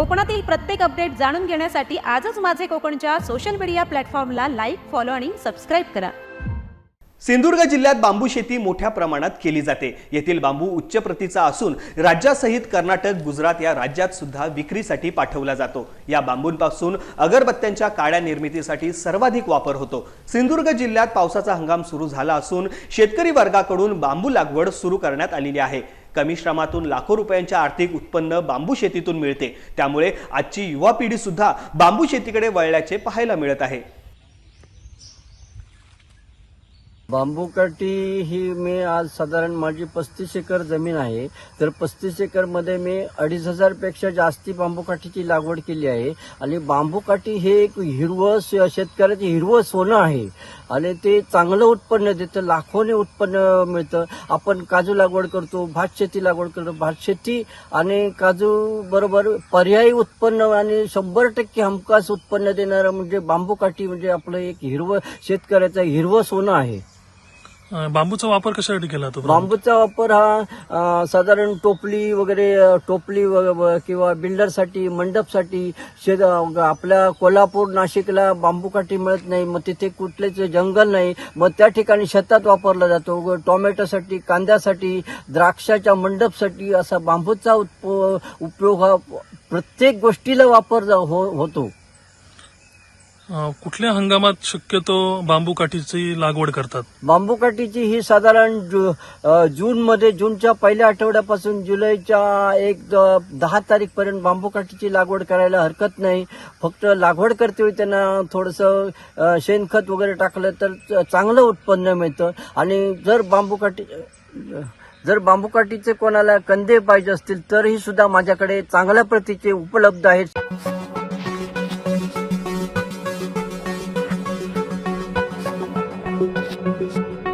कोकणातील प्रत्येक अपडेट जाणून घेण्यासाठी आजच माझे कोकणच्या सोशल मीडिया प्लॅटफॉर्मला लाईक फॉलो आणि सबस्क्राईब करा. सिंधुदुर्ग जिल्ह्यात बांबू शेती मोठ्या प्रमाणात केली जाते. येथील बांबू उच्च प्रतीचा असून राज्यासहित कर्नाटक गुजरात या राज्यात सुद्धा विक्रीसाठी पाठवला जातो. या बांबूंपासून अगरबत्त्यांच्या काड्या निर्मितीसाठी सर्वाधिक वापर होतो. सिंधुदुर्ग जिल्ह्यात पावसाचा हंगाम सुरू झाला असून शेतकरी वर्गाकडून बांबू लागवड सुरू करण्यात आलेली आहे. कमी श्रमातून लाखो रुपयांचे आर्थिक उत्पन्न बांबू शेतीतून मिळते. त्यामुळे आजची युवा पिढी सुद्धा बांबू शेतीकडे वळल्याचे पाहायला मिळत आहे. बांबू काठी ही मी आज साधारण माझी पस्तीस एकर जमीन आहे. तर पस्तीस एकरमध्ये मी अडीच हजारपेक्षा जास्ती बांबू काठीची लागवड केली आहे. आणि बांबू काठी हे एक हिरवं श- हिरवं सोनं आहे. आणि ते चांगलं उत्पन्न देतं लाखोने उत्पन्न मिळतं. आपण काजू लागवड करतो भात शेती लागवड करतो. भात शेती आणि काजू बरोबर पर्यायी उत्पन्न आणि शंभर टक्के हमखास उत्पन्न देणारं म्हणजे बांबू काठी म्हणजे आपलं एक हिरवं शेतकऱ्याचं हिरवं सोनं आहे. बांबूचा वापर कशासाठी केला जातो बांबूचा वापर हा साधारण टोपली वगैरे टोपली व- व- किंवा बिल्डरसाठी मंडपसाठी शेत अं, आपल्या कोल्हापूर नाशिकला बांबू काठी मिळत नाही मग तिथे कुठलेच जंगल नाही मग त्या ठिकाणी शेतात वापरला जातो. व टोमॅटोसाठी कांद्यासाठी द्राक्षाच्या मंडपसाठी असा बांबूचा उत्प- उपयोग हा प्रत्येक गोष्टीला वापर जा- हो- होतो. कुठल्या हंगामात शक्यतो बांबू काठीची लागवड करतात? बांबू काठीची ही साधारण जू अ, जूनमध्ये जूनच्या पहिल्या आठवड्यापासून जुलैच्या एक दहा तारीख पर्यंत बांबू काठीची लागवड करायला हरकत नाही. फक्त लागवड करते वेळी त्यांना थोडंसं शेणखत वगैरे टाकलं तर चांगलं उत्पन्न मिळतं. आणि जर बांबू काठी जर बांबू काठीचे कोणाला कंदे पाहिजे असतील तरीही सुद्धा माझ्याकडे चांगल्या प्रतीचे उपलब्ध आहेत. Bye.